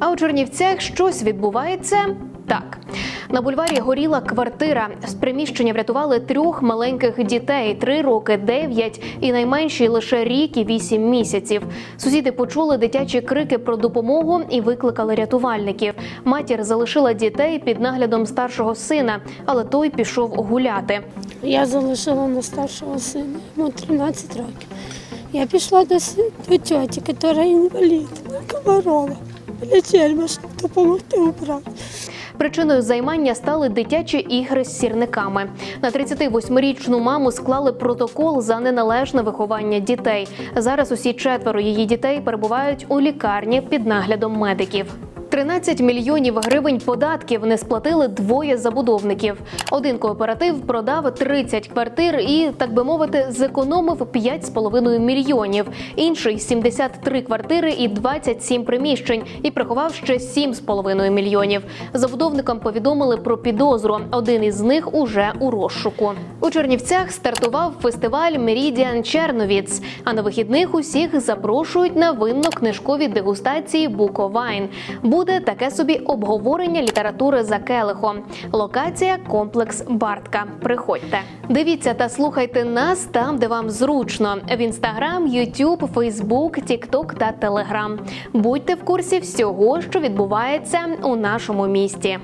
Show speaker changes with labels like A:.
A: А у Чернівцях щось відбувається. Так, на бульварі горіла квартира. З приміщення врятували трьох маленьких дітей: три роки, дев'ять і найменші лише рік і вісім місяців. Сусіди почули дитячі крики про допомогу і викликали рятувальників. Матір залишила дітей під наглядом старшого сина, але той пішов гуляти.
B: Я залишила на старшого сина, йому 13 років. Я пішла до, до тьоті, яка інвалід, Комарова. Лічельма, щоб допомогти убрати.
A: Причиною займання стали дитячі ігри з сірниками. На 38-річну маму склали протокол за неналежне виховання дітей. Зараз усі четверо її дітей перебувають у лікарні під наглядом медиків. 13 мільйонів гривень податків не сплатили двоє забудовників. Один кооператив продав 30 квартир і, так би мовити, зекономив 5,5 мільйонів. Інший 73 квартири і 27 приміщень і приховав ще 7,5 мільйонів. Забудовникам повідомили про підозру. Один із них уже у розшуку. Чернівцях стартував фестиваль Мерідіан Черновіц. А на вихідних усіх запрошують на винно-книжкові дегустації Буковайн. Буде таке собі обговорення літератури за келихом. Локація комплекс Бартка. Приходьте. Дивіться та слухайте нас там, де вам зручно: в інстаграм, Ютуб, Фейсбук, Тікток та Телеграм. Будьте в курсі всього, що відбувається у нашому місті.